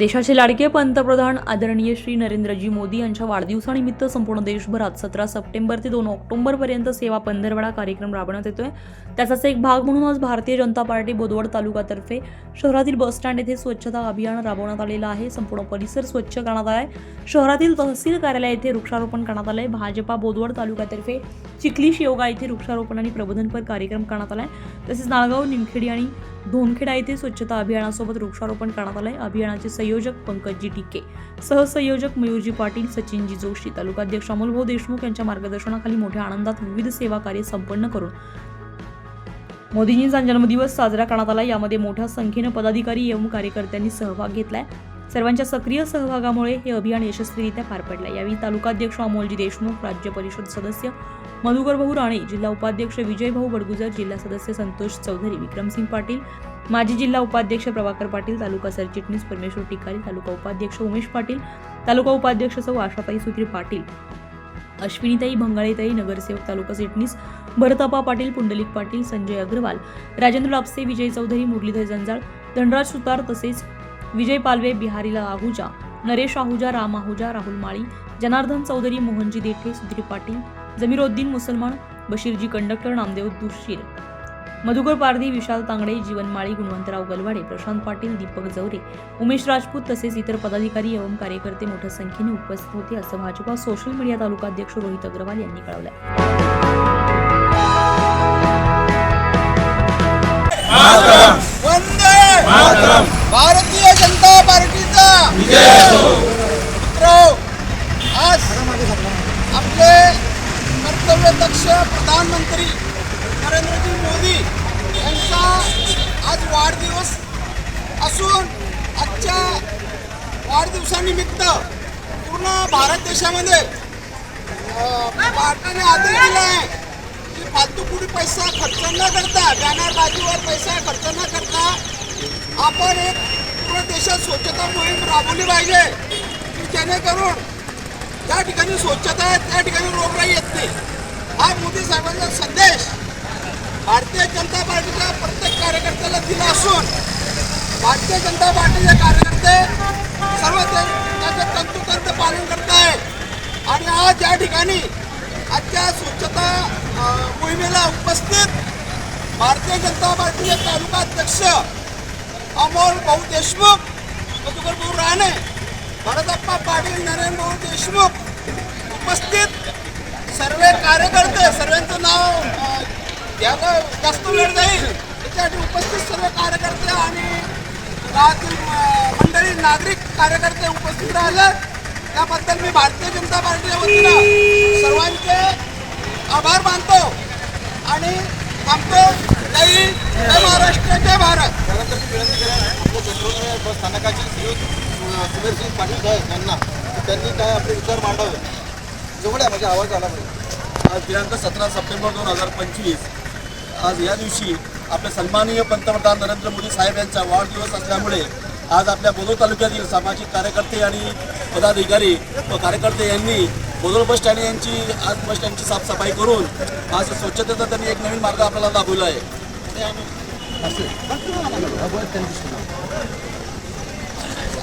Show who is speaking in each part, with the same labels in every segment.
Speaker 1: देशाचे लाडके पंतप्रधान आदरणीय श्री नरेंद्रजी मोदी यांच्या वाढदिवसानिमित्त संपूर्ण देशभरात सतरा सप्टेंबर ते दोन ऑक्टोबरपर्यंत सेवा पंधरवडा कार्यक्रम राबवण्यात येतोय. त्याचाच एक भाग म्हणून आज भारतीय जनता पार्टी बोदवड तालुक्यातर्फे शहरातील बसस्टँड येथे स्वच्छता अभियान राबवण्यात आलेलं आहे. संपूर्ण परिसर स्वच्छ करण्यात आलाय. शहरातील तहसील कार्यालय येथे वृक्षारोपण करण्यात आलंय. भाजपा बोदवड तालुक्यातर्फे चिखली शेवगा येथे वृक्षारोपण आणि प्रबोधनपर कार्यक्रम करण्यात आलाय. तसेच नाळगाव निमखेडी आणि धोनखेडा येथे स्वच्छता अभियानासोबत वृक्षारोपण करण्यात आलंय. अभियानाचे संयोजक पंकजी टिके सहसंयोजक मयूरजी पाटील सचिनजी जोशी तालुकाध्यक्ष अमोलभाऊ देशमुख यांच्या मार्गदर्शनाखाली मोठ्या आनंदात विविध सेवा कार्य संपन्न करून मोदींचा जन्मदिवस साजरा करण्यात आला यामध्ये मोठ्या संख्येनं पदाधिकारी एवं कार्यकर्त्यांनी सहभाग घेतलाय. सर्वांच्या सक्रिय सहभागामुळे हे अभियान यशस्वीरित्या पार पडलं यावेळी तालुकाध्यक्ष अमोलजी देशमुख राज्य परिषद सदस्य मधुकर भाऊ राणे जिल्हा उपाध्यक्ष विजय भाऊ बडगुजर जिल्हा सदस्य संतोष चौधरी विक्रमसिंग पाटील माजी जिल्हा उपाध्यक्ष प्रभाकर पाटील तालुका सरचिटणीस परमेश्वर टिकारी तालुका उपाध्यक्ष उमेश पाटील तालुका उपाध्यक्ष सौ आशाताई सुत्री पाटील अश्विनीताई भंगाळेताई नगरसेवक तालुका चिटणीस भरतापा पाटील पुंडलिक पाटील संजय अग्रवाल राजेंद्र लापसे विजय चौधरी मुरलीधर जंजाळ धनराज सुतार तसेच विजय पालवे बिहारीला आहुजा नरेश आहुजा राम आहुजा राहुल माळी जनार्दन चौधरी मोहनजी देठे सुधीर पाटील जमीरोद्दीन मुसलमान बशीरजी कंडक्टर नामदेव दुशीर मधुकर पारधी विशाल तांगडे जीवनमाळी गुणवंतराव गलवाडे प्रशांत पाटील दीपक जवरे उमेश राजपूत तसेच इतर पदाधिकारी एवं कार्यकर्ते मोठ्या संख्येने उपस्थित होते असं भाजपा सोशल मीडिया तालुका अध्यक्ष रोहित अग्रवाल यांनी कळवलं
Speaker 2: कर्तव्यदक्ष प्रधानमंत्री नरेंद्रजी मोदी यांचा आज वाढदिवस असून आजच्या वाढदिवसानिमित्त पूर्ण भारत देशामध्ये भारताने आदेश दिला आहे की फालतूपुढी पैसा खर्च न करता बॅनरबाजीवर पैसा खर्च न करता आपण एक पूर्ण देशात स्वच्छता मोहीम राबवली पाहिजे की जेणेकरून ज्या ठिकाणी स्वच्छता आहे त्या ठिकाणी रोगराई येत नाही हा मोदी साहेबांचा संदेश भारतीय जनता पार्टीच्या प्रत्येक कार्यकर्त्याला दिला असून भारतीय जनता पार्टीचे कार्यकर्ते सर्व ते त्याचे पालन करत आहेत आणि आज या ठिकाणी आजच्या स्वच्छता मोहिमेला उपस्थित भारतीय जनता पार्टीचे तालुका अध्यक्ष अमोल भाऊ देशमुख मधुकर राणे भरतप्पा पाटील नरेंद्र भाऊ देशमुख उपस्थित. सर्व कार्यकर्ते सर्वांचं नाव घ्यायला जास्त वेळ जाईल त्याच्यासाठी उपस्थित सर्व कार्यकर्ते आणि गावातील मंडळी नागरिक कार्यकर्ते उपस्थित राहिले त्याबद्दल मी भारतीय जनता पार्टीच्या वतीनं सर्वांचे आभार मानतो आणि थांबतो. जय महाराष्ट्र जय भारत.
Speaker 3: पेट्रोल बस स्थानकाचे श्रीयुत सुबेरसिंग पाटील साहेब यांना त्यांनी काय आपले विचार मांडावे? जवळ आहे म्हणजे आवाज आला पाहिजे.
Speaker 4: आज दिनांक सतरा सप्टेंबर दोन हजार पंचवीस आज या दिवशी आपले सन्माननीय पंतप्रधान नरेंद्र मोदी साहेब यांचा वाढदिवस असल्यामुळे आज आपल्या बोदोल तालुक्यातील सामाजिक कार्यकर्ते आणि पदाधिकारी व कार्यकर्ते यांनी बोदोल बस स्टँड यांची आज बस स्टँडची साफसफाई करून आज स्वच्छतेचा त्यांनी एक नवीन मार्ग आपल्याला दाखवला आहे.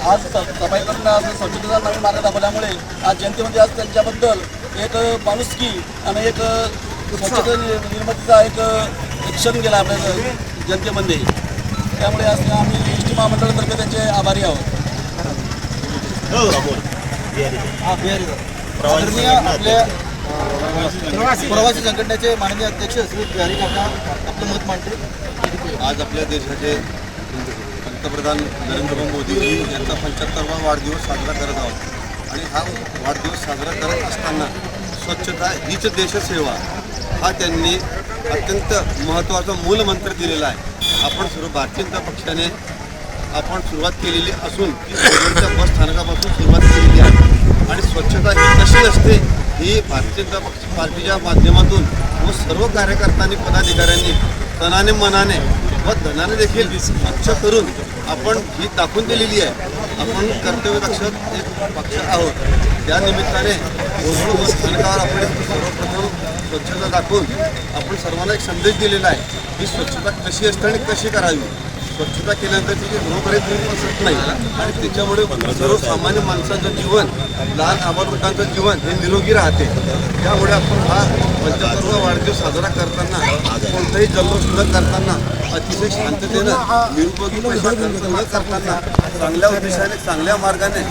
Speaker 4: आज सफाई करून आज स्वच्छतेचा नवीन मार्ग दाखवल्यामुळे आज जनतेमध्ये आज त्यांच्याबद्दल एक माणुसकी आणि एक स्वच्छता निर्मितीचा एक क्षण गेला आपल्या जनतेमध्ये. त्यामुळे आज आम्ही एस टी महामंडळातर्फे त्यांचे आभारी आहोत.
Speaker 3: हा. आपल्या प्रवासी संघटनेचे माननीय अध्यक्ष श्री बिहारी काका आपलं मत मांडते.
Speaker 5: आज आपल्या देशाचे पंतप्रधान नरेंद्र मोदी यांचा पंच्याहत्तरवा वाढदिवस साजरा करत आहोत. आणि हा वाढदिवस साजरा करत असताना स्वच्छता हीच देशसेवा हा त्यांनी अत्यंत महत्त्वाचा मूलमंत्र दिलेला आहे. आपण सर्व भारतीय जनता पक्षाने आपण सुरुवात केलेली असून ती सोलापूरच्या बस स्थानकापासून सुरुवात केलेली आहे. आणि स्वच्छता ही कशी असते ही भारतीय जनता पक्ष पार्टीच्या माध्यमातून व सर्व कार्यकर्त्यांनी पदाधिकाऱ्यांनी तनाने मनाने व धनाने देखील स्वच्छ करून आपण ही दाखवून दिलेली आहे. आपण कर्तव्यदक्ष एक पक्ष आहोत. त्या निमित्ताने स्थानकावर आपण सर्वप्रथम स्वच्छता दाखवून आपण सर्वांना एक संदेश दिलेला आहे की स्वच्छता कशी असते आणि कशी करावी? स्वच्छता केल्यानंतर तिची घरोपर्यंत येऊ नाही आणि त्याच्यामुळे सर्वसामान्य माणसाचं जीवन लहान आबालवृद्धांचं जीवन हे निरोगी राहते. त्यामुळे आपण हा पंचपर्व वाढदिवस साजरा करताना कोणताही जल्लोष न करताना अतिशय शांततेनं निरुपयोगी पैसा खर्च न करताना चांगल्या उद्देशाने चांगल्या मार्गाने.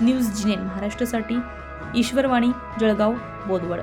Speaker 1: न्यूज जिनेन महाराष्ट्रासाठी. ईश्वरवाणी जळगाव बोदवड